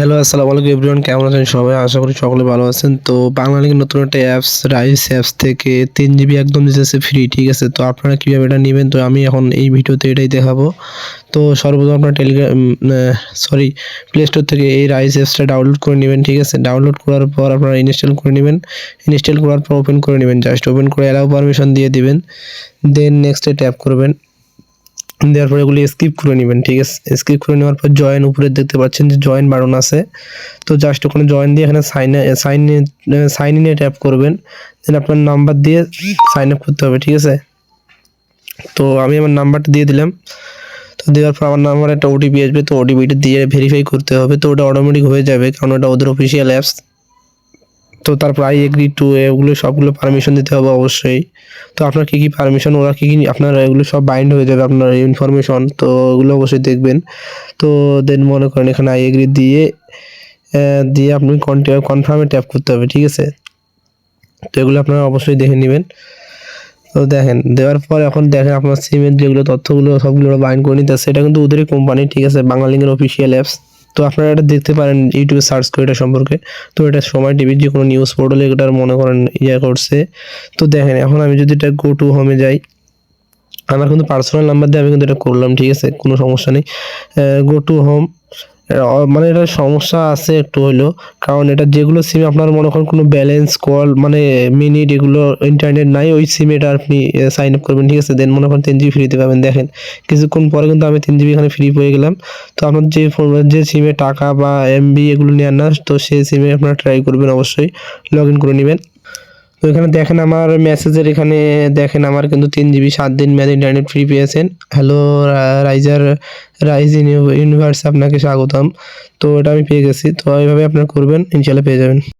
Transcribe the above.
Hello, আসসালামু আলাইকুম everyone, কেমন আছেন সবাই? আশা করি সকলে ভালো আছেন। তো বাংলা লিগের নতুন একটা অ্যাপস রাইস অ্যাপস থেকে তিন জিবি একদম দিতেছে ফ্রি ঠিক আছে? তো আপনারা কীভাবে এটা নেবেন? তো আমি এখন এই ভিডিওতে এটাই দেখাবো। তো সর্বপ্রথম আপনার টেলিগ্রাম সরি প্লে স্টোর থেকে এই রাইস অ্যাপসটা ডাউনলোড করে নেবেন, ঠিক আছে? ডাউনলোড করার পর আপনারা ইনস্টল করে নেবেন। ইনস্টল করার পর ওপেন করে নেবেন। জাস্ট ওপেন করে অ্যালাউ পারমিশন দিয়ে দিবেন। দেন নেক্সটে ট্যাপ করবেন। দেওয়ার পর এগুলি স্কিপ করে নেবেন, ঠিক আছে? স্কিপ করে নেওয়ার পর জয়েন উপরে দেখতে পাচ্ছেন যে জয়েন বাটন আছে। তো জাস্ট ওখানে জয়েন দিয়ে এখানে সাইন সাইন সাইন ইনে ট্যাপ করবেন। দেন আপনার নাম্বার দিয়ে সাইন আপ করতে হবে, ঠিক আছে? তো আমি আমার নাম্বারটা দিয়ে দিলাম। তো দেওয়ার পর আমার নাম্বার একটা ওটিপি আসবে, তো ওটিপিটা দিয়ে ভেরিফাই করতে হবে। তো ওটা অটোমেটিক হয়ে যাবে, কারণ ওটা ওদের অফিসিয়াল অ্যাপস তো তারপর আই এগ্রি টু এগুলো সবগুলো পারমিশন দিতে হবে অবশ্যই। তো আপনার কী কী পারমিশন ওরা কী কী আপনার এগুলো সব বাইন্ড হয়ে যাবে আপনার ইনফরমেশন তো ওগুলো অবশ্যই দেখবেন। তো দেন মনে করেন এখানে আই এগ্রি দিয়ে দিয়ে আপনি কনফার্মে ট্যাপ করতে হবে, ঠিক আছে? তো এগুলো আপনারা অবশ্যই দেখে নেবেন। তো দেখেন, দেওয়ার পর এখন দেখেন আপনার সিমের যেগুলো তথ্যগুলো সবগুলো বাইন্ড করে নিতে সেটা কিন্তু ওদেরই কোম্পানি ঠিক আছে? বাংলালিংকের অফিসিয়াল অ্যাপস তো আপনারা এটা দেখতে পারেন ইউটিউবে সার্চ করে এটা সম্পর্কে। তো এটা সময় টিভির যে কোনো নিউজ পোর্টালে এটার মনে করেন ইয়ে করছে। তো দেখেন, এখন আমি যদি এটা গো টু হোমে যাই, আমার কিন্তু পার্সোনাল নাম্বার দিয়ে আমি কিন্তু এটা করলাম, ঠিক আছে? কোনো সমস্যা নেই। গো টু হোম মানে এটা সমস্যা আছে একটু হইল। কারণ এটা যেগুলো সিমে আপনার মনে করেন কোনো ব্যালেন্স কল মানে মিনিট এগুলো ইন্টারনেট নাই, ওই সিমে এটা আপনি সাইন আপ করবেন, ঠিক আছে? দেন মনে করেন তিন জিবি ফ্রিতে পাবেন, দেখেন। কিছুক্ষণ পরে কিন্তু আমি তিন জিবি এখানে ফ্রি পেয়ে গেলাম। তো আপনার যে ফোন যে সিমে টাকা বা এমবি এগুলো নেওয়ার না, তো সেই সিমে আপনারা ট্রাই করবেন অবশ্যই লগ ইন করে নেবেন। তো এখানে দেখেন আমার মেসেজের এখানে দেখেন আমার কিন্তু তিন জিবি সাত দিন ম্যাথ ইন্টারনেট ফ্রি পেয়েছেন। হ্যালো রাইজার রাইজ ইউনিভার্স আপনাকে স্বাগতম। তো এটা আমি পেয়ে গেছি। তো এইভাবে আপনার করবেন, ইনশাল্লাহ পেয়ে যাবেন।